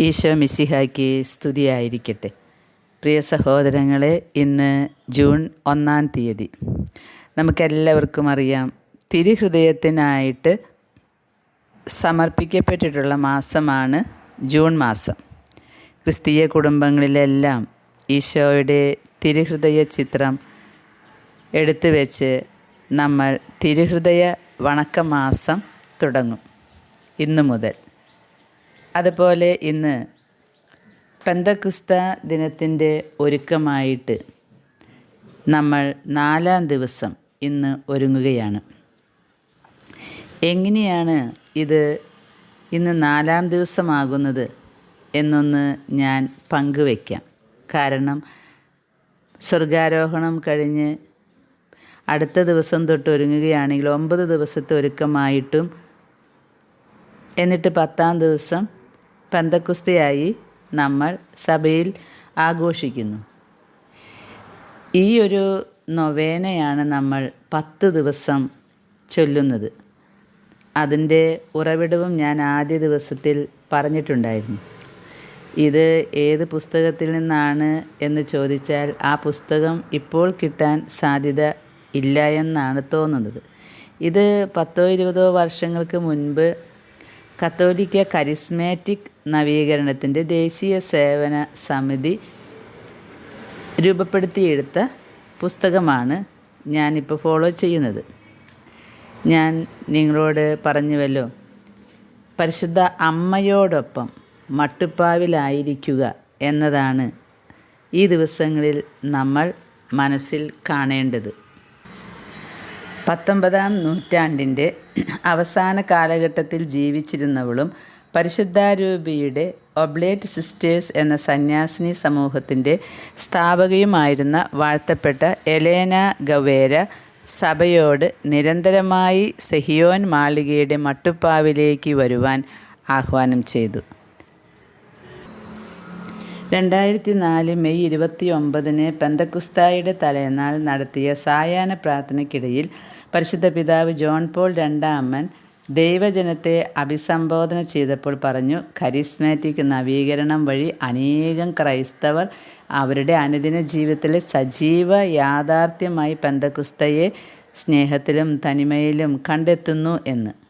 ഈശോ മിസ്സിഹായ്ക്ക് സ്തുതിയായിരിക്കട്ടെ. പ്രിയ സഹോദരങ്ങളെ ഇന്ന് ജൂൺ ഒന്നാം തീയതി. നമുക്കെല്ലാവർക്കും അറിയാം തിരുഹൃദയത്തിനായിട്ട് സമർപ്പിക്കപ്പെട്ടിട്ടുള്ള മാസമാണ് ജൂൺ മാസം. ക്രിസ്തീയ കുടുംബങ്ങളിലെല്ലാം ഈശോയുടെ തിരുഹൃദയ ചിത്രം എടുത്തു വെച്ച് നമ്മൾ തിരുഹൃദയ വണക്കമാസം തുടങ്ങും. ഇന്നു മുതൽ. അതുപോലെ ഇന്ന് പെന്തക്കുസ്ത ദിനത്തിന്റെ ഒരുക്കമായിട്ട് നമ്മൾ നാലാം ദിവസം ഇന്ന് ഒരുങ്ങുകയാണ്. എങ്ങനെയാണ് ഇത് ഇന്ന് നാലാം ദിവസമാകുന്നത് എന്നൊന്ന് ഞാൻ പങ്കുവയ്ക്കാം. കാരണം സ്വർഗാരോഹണം കഴിഞ്ഞ് അടുത്ത ദിവസം തൊട്ട് ഒരുങ്ങുകയാണെങ്കിൽ ഒമ്പത് ദിവസത്തെ ഒരുക്കമായിട്ടും എന്നിട്ട് പത്താം ദിവസം പന്തക്കുസ്തയായി നമ്മൾ സഭയിൽ ആഘോഷിക്കുന്നു. ഈ ഒരു നൊവേനയാണ് നമ്മൾ പത്ത് ദിവസം ചൊല്ലുന്നത്. അതിന്റെ ഉറവിടവും ഞാൻ ആദ്യ ദിവസത്തിൽ പറഞ്ഞിട്ടുണ്ടായിരുന്നു. ഇത് ഏത് പുസ്തകത്തിൽ നിന്നാണ് എന്ന് ചോദിച്ചാൽ ആ പുസ്തകം ഇപ്പോൾ കിട്ടാൻ സാധ്യത ഇല്ല എന്നാണ് തോന്നുന്നത്. ഇത് പത്തോ ഇരുപതോ വർഷങ്ങൾക്ക് മുൻപ് കത്തോലിക്ക കരിസ്മാറ്റിക് നവീകരണത്തിന്റെ ദേശീയ സേവന സമിതി രൂപപ്പെടുത്തിയെടുത്ത പുസ്തകമാണ് ഞാനിപ്പോൾ ഫോളോ ചെയ്യുന്നത്. ഞാൻ നിങ്ങളോട് പറഞ്ഞുവല്ലോ പരിശുദ്ധ അമ്മയോടൊപ്പം മട്ടുപ്പാവിലായിരിക്കുക എന്നതാണ് ഈ ദിവസങ്ങളിൽ നമ്മൾ മനസ്സിൽ കാണേണ്ടത്. പത്തൊമ്പതാം നൂറ്റാണ്ടിന്റെ അവസാന കാലഘട്ടത്തിൽ ജീവിച്ചിരുന്നവളും പരിശുദ്ധാരൂപിയുടെ ഒബ്ലേറ്റ് സിസ്റ്റേഴ്സ് എന്ന സന്യാസിനി സമൂഹത്തിന്റെ സ്ഥാപകയുമായിരുന്ന വാഴ്ത്തപ്പെട്ട എലേന ഗവേര സഭയോട് നിരന്തരമായി സെഹിയോൻ മാളികയുടെ മട്ടുപ്പാവിലേക്ക് വരുവാൻ ആഹ്വാനം ചെയ്തു. രണ്ടായിരത്തി നാല് മെയ് ഇരുപത്തി ഒമ്പതിന് പെന്തക്കുസ്തായുടെ തലേന്നാൾ നടത്തിയ സായാഹ്ന പ്രാർത്ഥനയ്ക്കിടയിൽ പരിശുദ്ധ പിതാവ് ജോൺ പോൾ രണ്ടാമൻ ദൈവജനത്തെ അഭിസംബോധന ചെയ്തപ്പോൾ പറഞ്ഞു കരിസ്മാറ്റിക് നവീകരണം വഴി അനേകം ക്രൈസ്തവർ അവരുടെ അനുദിന ജീവിതത്തിലെ സജീവ യാഥാർത്ഥ്യമായി പെന്തക്കുസ്തയെ സ്നേഹത്തിലും തനിമയിലും കണ്ടെത്തുന്നു എന്ന്.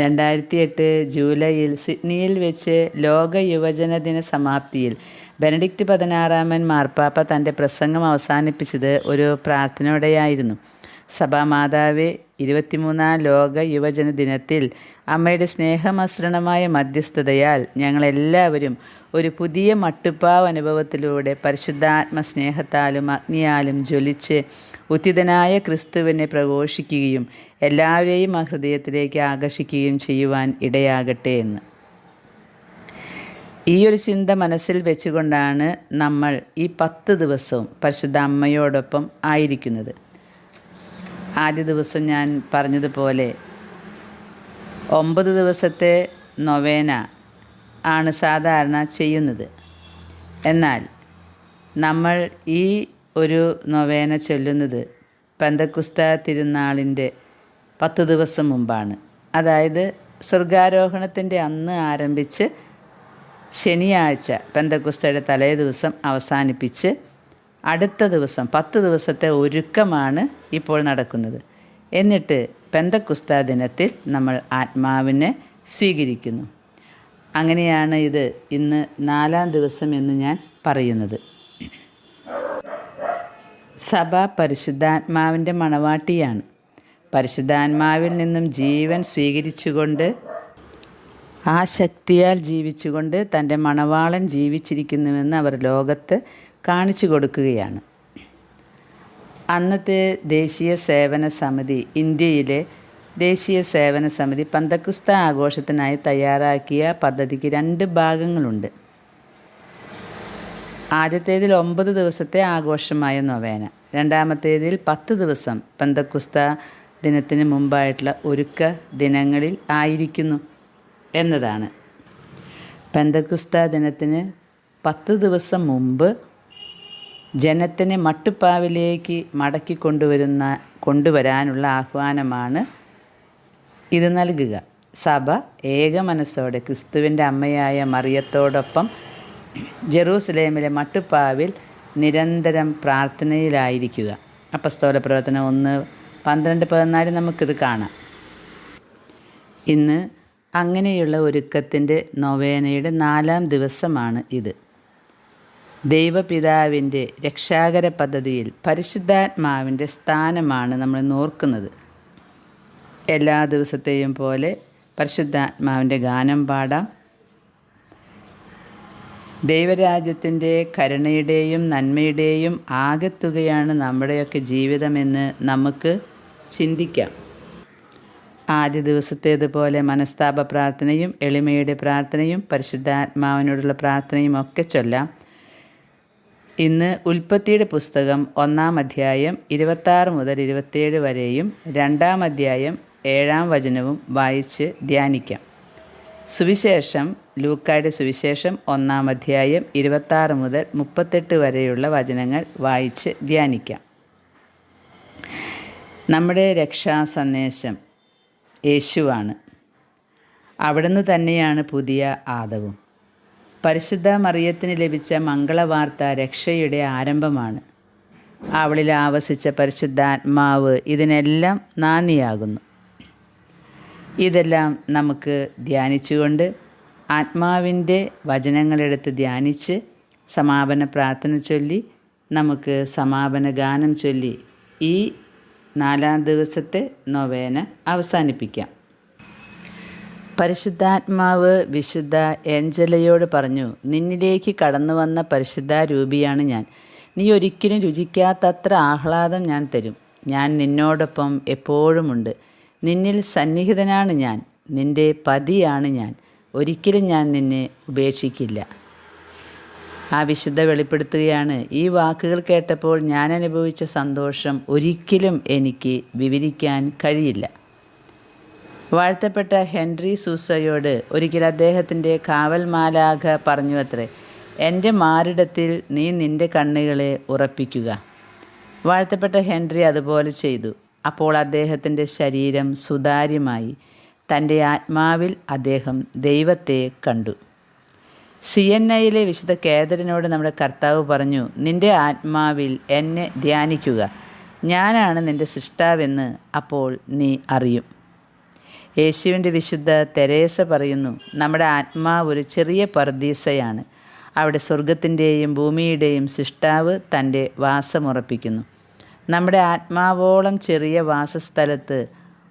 രണ്ടായിരത്തി എട്ട് ജൂലൈയിൽ സിഡ്നിയിൽ വെച്ച് ലോക യുവജന ദിന സമാപ്തിയിൽ. ബെനഡിക്റ്റ് പതിനാറാമൻ മാർപ്പാപ്പ തന്റെ പ്രസംഗം അവസാനിപ്പിച്ചത് ഒരു പ്രാർത്ഥനയോടെയായിരുന്നു. സഭാമാതാവെ ഇരുപത്തിമൂന്നാം ലോക യുവജന ദിനത്തിൽ അമ്മയുടെ സ്നേഹമസൃണമായ മധ്യസ്ഥതയാൽ ഞങ്ങളെല്ലാവരും ഒരു പുതിയ മട്ടുപ്പാവ് അനുഭവത്തിലൂടെ പരിശുദ്ധാത്മ സ്നേഹത്താലും അഗ്നിയാലും ജ്വലിച്ച് ഉത്തിതനായ ക്രിസ്തുവിനെ പ്രഘോഷിക്കുകയും എല്ലാവരെയും ആ ഹൃദയത്തിലേക്ക് ആകർഷിക്കുകയും ചെയ്യുവാൻ ഇടയാകട്ടെ എന്ന്. ഈ ഒരു ചിന്ത മനസ്സിൽ വെച്ചുകൊണ്ടാണ് നമ്മൾ ഈ പത്ത് ദിവസവും പരിശുദ്ധ അമ്മയോടൊപ്പം ആയിരിക്കുന്നത്. ആദ്യ ദിവസം ഞാൻ പറഞ്ഞതുപോലെ ഒമ്പത് ദിവസത്തെ നൊവേന ആണ് സാധാരണ ചെയ്യുന്നത്. എന്നാൽ നമ്മൾ ഈ ഒരു നൊവേന ചൊല്ലുന്നത് പെന്തക്കുസ്ത തിരുനാളിന്റെ പത്ത് ദിവസം മുമ്പാണ്. അതായത് സ്വർഗാരോഹണത്തിന്റെ അന്ന് ആരംഭിച്ച് ശനിയാഴ്ച പെന്തക്കുസ്തയുടെ തലേ ദിവസം അവസാനിപ്പിച്ച് അടുത്ത ദിവസം പത്ത് ദിവസത്തെ ഒരുക്കമാണ് ഇപ്പോൾ നടക്കുന്നത്. എന്നിട്ട് പെന്തക്കുസ്ത ദിനത്തിൽ നമ്മൾ ആത്മാവിനെ സ്വീകരിക്കുന്നു. അങ്ങനെയാണ് ഇത് ഇന്ന് നാലാം ദിവസം എന്ന് ഞാൻ പറയുന്നത്. സഭ പരിശുദ്ധാത്മാവിന്റെ മണവാട്ടിയാണ്. പരിശുദ്ധാത്മാവിൽ നിന്നും ജീവൻ സ്വീകരിച്ചുകൊണ്ട് ആ ശക്തിയാൽ ജീവിച്ചുകൊണ്ട് തന്റെ മണവാളൻ ജീവിച്ചിരിക്കുന്നുവെന്ന് അവർ ലോകത്ത് കാണിച്ചു കൊടുക്കുകയാണ്. അന്നത്തെ ദേശീയ സേവന സമിതി ഇന്ത്യയിലെ ദേശീയ സേവന സമിതി പന്തക്കുസ്ത ആഘോഷത്തിനായി തയ്യാറാക്കിയ പദ്ധതിക്ക് രണ്ട് ഭാഗങ്ങളുണ്ട്. ആദ്യത്തേതിൽ ഒമ്പത് ദിവസത്തെ ആഘോഷമായ നൊവേന. രണ്ടാമത്തേതിൽ പത്ത് ദിവസം പന്തക്കുസ്ത ദിനത്തിന് മുമ്പായിട്ടുള്ള ഒരുക്ക ദിനങ്ങളിൽ ആയിരിക്കുന്നു എന്നതാണ്. പെന്തക്കുസ്ത ദിനത്തിന് പത്ത് ദിവസം മുമ്പ് ജനത്തിനെ മട്ടുപ്പാവിലേക്ക് മടക്കി കൊണ്ടുവരുന്ന കൊണ്ടുവരാനുള്ള ആഹ്വാനമാണ് ഇത് നൽകുക. സഭ ഏക മനസ്സോടെ ക്രിസ്തുവിന്റെ അമ്മയായ മറിയത്തോടൊപ്പം ജെറൂസലേമിലെ മട്ടുപ്പാവിൽ നിരന്തരം പ്രാർത്ഥനയിലായിരിക്കുക. അപ്പസ്തോല പ്രവർത്തനം ഒന്ന് പന്ത്രണ്ട് പതിനാല് നമുക്കിത് കാണാം. ഇന്ന് അങ്ങനെയുള്ള ഒരുക്കത്തിന്റെ നൊവേനയുടെ നാലാം ദിവസമാണ് ഇത്. ദൈവപിതാവിന്റെ രക്ഷാകര പദ്ധതിയിൽ പരിശുദ്ധാത്മാവിന്റെ സ്ഥാനമാണ് നമ്മൾ നോർക്കുന്നത് എല്ലാ ദിവസത്തെയും പോലെ പരിശുദ്ധാത്മാവിന്റെ ഗാനം പാടാം. ദൈവരാജ്യത്തിന്റെ കരുണയുടെയും നന്മയുടെയും ആകെത്തുകയാണ് നമ്മുടെയൊക്കെ ജീവിതമെന്ന് നമുക്ക് ചിന്തിക്കാം. ആദ്യ ദിവസത്തേതുപോലെ മനസ്താപ പ്രാർത്ഥനയും എളിമയുടെ പ്രാർത്ഥനയും പരിശുദ്ധാത്മാവിനോടുള്ള പ്രാർത്ഥനയും ഒക്കെ ചൊല്ലാം. ഇന്ന് ഉൽപ്പത്തിയുടെ പുസ്തകം ഒന്നാം അധ്യായം ഇരുപത്താറ് മുതൽ ഇരുപത്തേഴ് വരെയും രണ്ടാം അധ്യായം ഏഴാം വചനവും വായിച്ച് ധ്യാനിക്കാം. സുവിശേഷം ലൂക്കായുടെ സുവിശേഷം ഒന്നാം അധ്യായം ഇരുപത്താറ് മുതൽ മുപ്പത്തെട്ട് വരെയുള്ള വചനങ്ങൾ വായിച്ച് ധ്യാനിക്കാം. നമ്മുടെ രക്ഷാ സന്ദേശം യേശുവാണ്. അവിടുന്ന് തന്നെയാണ് പുതിയ ആദവും. പരിശുദ്ധ മറിയത്തിന് ലഭിച്ച മംഗളവാർത്ത രക്ഷയുടെ ആരംഭമാണ്. അവളിൽ ആവസിച്ച പരിശുദ്ധാത്മാവ് ഇതിനെല്ലാം നാന്ദിയാകുന്നു. ഇതെല്ലാം നമുക്ക് ധ്യാനിച്ചുകൊണ്ട് ആത്മാവിന്റെ വചനങ്ങളെടുത്ത് ധ്യാനിച്ച് സമാപന പ്രാർത്ഥന ചൊല്ലി നമുക്ക് സമാപന ഗാനം ചൊല്ലി ഈ നാലാം ദിവസത്തെ നൊവേന അവസാനിപ്പിക്കാം. പരിശുദ്ധാത്മാവ് വിശുദ്ധ ഏഞ്ചലയോട് പറഞ്ഞു നിന്നിലേക്ക് കടന്നു വന്ന പരിശുദ്ധ രൂപിയാണ് ഞാൻ. നീ ഒരിക്കലും രുചിക്കാത്തത്ര ആഹ്ലാദം ഞാൻ തരും. ഞാൻ നിന്നോടൊപ്പം എപ്പോഴുമുണ്ട്. നിന്നിൽ സന്നിഹിതനാണ് ഞാൻ. നിന്റെ പതിയാണ് ഞാൻ. ഒരിക്കലും ഞാൻ നിന്നെ ഉപേക്ഷിക്കില്ല. ആ വിശുദ്ധ വെളിപ്പെടുത്തുകയാണ് ഈ വാക്കുകൾ കേട്ടപ്പോൾ ഞാൻ അനുഭവിച്ച സന്തോഷം ഒരിക്കലും എനിക്ക് വിവരിക്കാൻ കഴിയില്ല. വാഴ്ത്തപ്പെട്ട ഹെൻറി സൂസയോട് ഒരിക്കൽ അദ്ദേഹത്തിന്റെ കാവൽ മാലാഖ പറഞ്ഞു അത്രേ എന്റെ മാറിടത്തിൽ നീ നിന്റെ കണ്ണുകളെ ഉറപ്പിക്കുക. വാഴ്ത്തപ്പെട്ട ഹെൻറി അതുപോലെ ചെയ്തു. അപ്പോൾ അദ്ദേഹത്തിന്റെ ശരീരം സുതാര്യമായി. തന്റെ ആത്മാവിൽ അദ്ദേഹം ദൈവത്തെ കണ്ടു. സി എൻ ഐയിലെ വിശുദ്ധ കേദരനോട് നമ്മുടെ കർത്താവ് പറഞ്ഞു നിന്റെ ആത്മാവിൽ എന്നെ ധ്യാനിക്കുക. ഞാനാണ് നിന്റെ സൃഷ്ടാവെന്ന് അപ്പോൾ നീ അറിയും. യേശുവിന്റെ വിശുദ്ധ തെരേസ പറയുന്നു നമ്മുടെ ആത്മാവ് ഒരു ചെറിയ പർദീസയാണ്. അവിടെ സ്വർഗത്തിന്റെയും ഭൂമിയുടെയും സൃഷ്ടാവ് തന്റെ വാസമുറപ്പിക്കുന്നു. നമ്മുടെ ആത്മാവോളം ചെറിയ വാസസ്ഥലത്ത്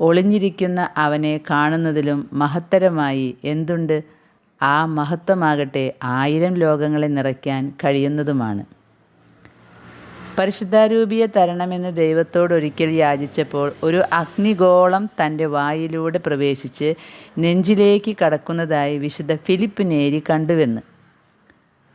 ഒളിഞ്ഞിരിക്കുന്ന അവനെ കാണുന്നതിലും മഹത്തരമായി എന്തുണ്ട്? ആ മഹത്വമാകട്ടെ ആയിരം ലോകങ്ങളെ നിറയ്ക്കാൻ കഴിയുന്നതുമാണ്. പരിശുദ്ധാരൂപിയെ തരണമെന്ന് ദൈവത്തോടൊരിക്കൽ യാചിച്ചപ്പോൾ ഒരു അഗ്നിഗോളം തന്റെ വായിലൂടെ പ്രവേശിച്ച് നെഞ്ചിലേക്ക് കടക്കുന്നതായി വിശുദ്ധ ഫിലിപ്പ് നേരി കണ്ടുവെന്ന്.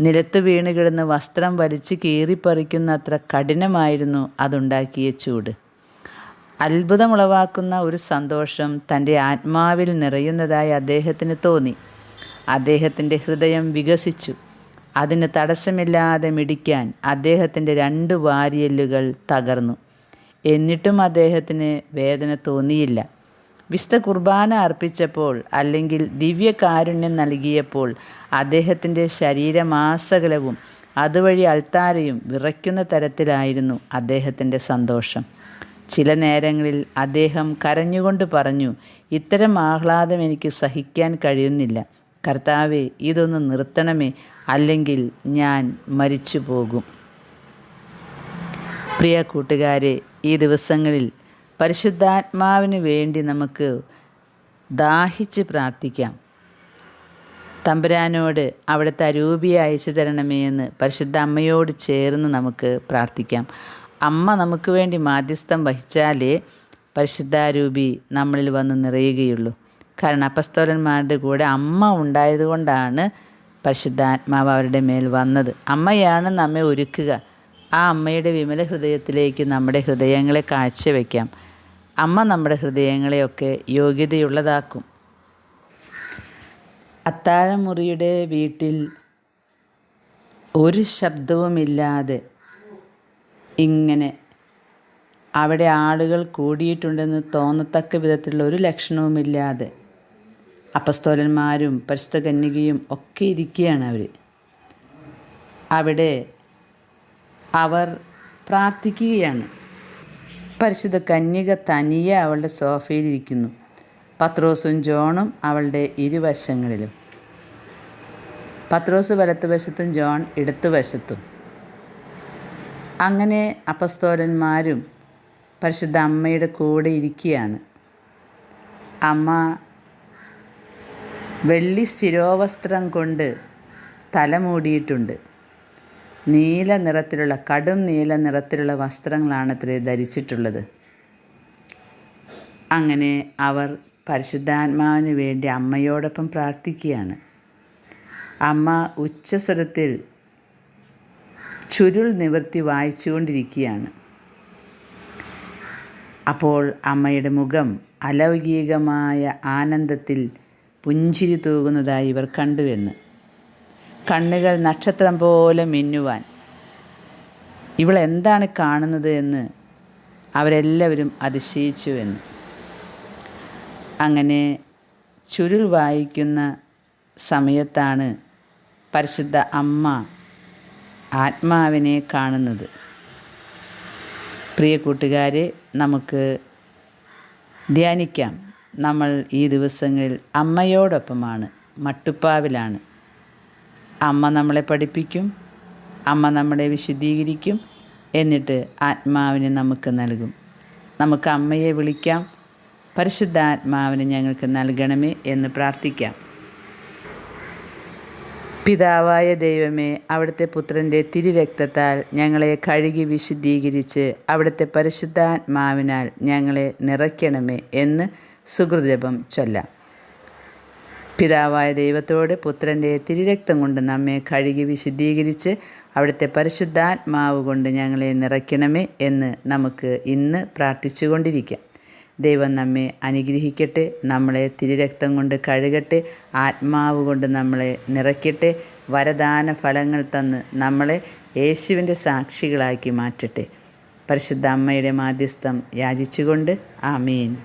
നിലത്ത് വീണ് കിടന്ന് വസ്ത്രം വലിച്ചു കീറിപ്പറിക്കുന്നത്ര കഠിനമായിരുന്നു അതുണ്ടാക്കിയ ചൂട്. അത്ഭുതമുളവാക്കുന്ന ഒരു സന്തോഷം തന്റെ ആത്മാവിൽ നിറയുന്നതായി അദ്ദേഹത്തിന് തോന്നി. അദ്ദേഹത്തിന്റെ ഹൃദയം വികസിച്ചു. അതിന് തടസ്സമില്ലാതെ മിടിക്കാൻ അദ്ദേഹത്തിന്റെ രണ്ട് വാരിയല്ലുകൾ തകർന്നു. എന്നിട്ടും അദ്ദേഹത്തിന് വേദന തോന്നിയില്ല. വിശുദ്ധ കുർബാന അർപ്പിച്ചപ്പോൾ അല്ലെങ്കിൽ ദിവ്യകാരുണ്യം നൽകിയപ്പോൾ അദ്ദേഹത്തിന്റെ ശരീരമാസകലവും അതുവഴി അൾത്താരയും വിറയ്ക്കുന്ന തരത്തിലായിരുന്നു അദ്ദേഹത്തിന്റെ സന്തോഷം. ചില നേരങ്ങളിൽ അദ്ദേഹം കരഞ്ഞുകൊണ്ട് പറഞ്ഞു ഇത്തരം ആഹ്ലാദം എനിക്ക് സഹിക്കാൻ കഴിയുന്നില്ല. കർത്താവെ ഇതൊന്ന് നിർത്തണമേ അല്ലെങ്കിൽ ഞാൻ മരിച്ചു പോകും പ്രിയ കൂട്ടുകാരെ ഈ ദിവസങ്ങളിൽ പരിശുദ്ധാത്മാവിന് വേണ്ടി നമുക്ക് ദാഹിച്ച് പ്രാർത്ഥിക്കാം. തമ്പുരാനോട് അവിടുത്തെ അരൂപിയെ അയച്ചു തരണമേ എന്ന് പരിശുദ്ധ അമ്മയോട് ചേർന്ന് നമുക്ക് പ്രാർത്ഥിക്കാം. അമ്മ നമുക്ക് വേണ്ടി മാധ്യസ്ഥം വഹിച്ചാലേ പരിശുദ്ധാരൂപി നമ്മളിൽ വന്ന് നിറയുകയുള്ളൂ. കാരണം അപ്പസ്തോലന്മാരുടെ കൂടെ അമ്മ ഉണ്ടായതുകൊണ്ടാണ് പരിശുദ്ധാത്മാവ് അവരുടെ മേൽ വന്നത്. അമ്മയാണ് നമ്മെ ഒരുക്കുക. ആ അമ്മയുടെ വിമല ഹൃദയത്തിലേക്ക് നമ്മുടെ ഹൃദയങ്ങളെ കാഴ്ചവെക്കാം. അമ്മ നമ്മുടെ ഹൃദയങ്ങളെയൊക്കെ യോഗ്യതയുള്ളതാക്കും. അത്താഴമുറിയുടെ വീട്ടിൽ ഒരു ശബ്ദവുമില്ലാതെ ഇങ്ങനെ അവിടെ ആളുകൾ കൂടിയിട്ടുണ്ടെന്ന് തോന്നത്തക്ക വിധത്തിലുള്ള ഒരു ലക്ഷണവുമില്ലാതെ അപ്പസ്തോലന്മാരും പരിശുദ്ധ കന്യകയും ഒക്കെ ഇരിക്കുകയാണ് അവർ. അവിടെ അവർ പ്രാർത്ഥിക്കുകയാണ്. പരിശുദ്ധ കന്യക തനിയെ അവളുടെ സോഫയിലിരിക്കുന്നു പത്രോസും ജോണും അവളുടെ ഇരുവശങ്ങളിലും. പത്രോസ് വലത്തുവശത്തും ജോൺ ഇടത്തുവശത്തും. അങ്ങനെ അപസ്തോലന്മാരും പരിശുദ്ധ അമ്മയുടെ കൂടെ ഇരിക്കുകയാണ്. അമ്മ വെള്ളി ശിരോവസ്ത്രം കൊണ്ട് തല മൂടിയിട്ടുണ്ട്. നീല നിറത്തിലുള്ള കടും നീല നിറത്തിലുള്ള വസ്ത്രങ്ങളാണ് അത്രേ ധരിച്ചിട്ടുള്ളത്. അങ്ങനെ അവർ പരിശുദ്ധാത്മാവിന് വേണ്ടി അമ്മയോടൊപ്പം പ്രാർത്ഥിക്കുകയാണ്. അമ്മ ഉച്ചസ്വരത്തിൽ ചുരുൾ നിവർത്തി വായിച്ചുകൊണ്ടിരിക്കുകയാണ്. അപ്പോൾ അമ്മയുടെ മുഖം അലൗകികമായ ആനന്ദത്തിൽ പുഞ്ചിരി തൂകുന്നതായി ഇവർ കണ്ടുവെന്ന്. കണ്ണുകൾ നക്ഷത്രം പോലെ മിന്നുവാൻ. ഇവളെന്താണ് കാണുന്നത് എന്ന് അവരെല്ലാവരും അതിശയിച്ചു എന്ന്. അങ്ങനെ ചുരുൾ വായിക്കുന്ന സമയത്താണ് പരിശുദ്ധ അമ്മ ആത്മാവിനെ കാണുന്നത്. പ്രിയ കൂട്ടുകാരെ നമുക്ക് ധ്യാനിക്കാം. നമ്മൾ ഈ ദിവസങ്ങളിൽ അമ്മയോടൊപ്പമാണ് മട്ടുപ്പാവിലാണ്. അമ്മ നമ്മളെ പഠിപ്പിക്കും അമ്മ നമ്മളെ വിശുദ്ധീകരിക്കും എന്നിട്ട് ആത്മാവിനെ നമുക്ക് നൽകും. നമുക്ക് അമ്മയെ വിളിക്കാം പരിശുദ്ധ പരിശുദ്ധാത്മാവിനെ ഞങ്ങൾക്ക് നൽകണമേ എന്ന് പ്രാർത്ഥിക്കാം. പിതാവായ ദൈവമേ അവിടുത്തെ പുത്രന്റെ തിരുരക്തത്താൽ ഞങ്ങളെ കഴുകി വിശുദ്ധീകരിച്ച് അവിടുത്തെ പരിശുദ്ധാത്മാവിനാൽ ഞങ്ങളെ നിറയ്ക്കണമേ എന്ന് സുഹൃജപം ചൊല്ലാം. പിതാവായ ദൈവത്തോട് പുത്രന്റെ തിരിരക്തം കൊണ്ട് നമ്മെ കഴുകി വിശുദ്ധീകരിച്ച് അവിടുത്തെ പരിശുദ്ധാത്മാവ് കൊണ്ട് ഞങ്ങളെ നിറയ്ക്കണമേ എന്ന് നമുക്ക് ഇന്ന് പ്രാർത്ഥിച്ചുകൊണ്ടിരിക്കാം. ദൈവം നമ്മെ അനുഗ്രഹിക്കട്ടെ നമ്മളെ തിരുരക്തം കൊണ്ട് കഴുകട്ടെ ആത്മാവ് കൊണ്ട് നമ്മളെ നിറയ്ക്കട്ടെ വരദാന ഫലങ്ങൾ തന്ന് നമ്മളെ യേശുവിന്റെ സാക്ഷികളാക്കി മാറ്റട്ടെ. പരിശുദ്ധ അമ്മയുടെ മാധ്യസ്ഥം യാചിച്ചുകൊണ്ട് ആമീൻ.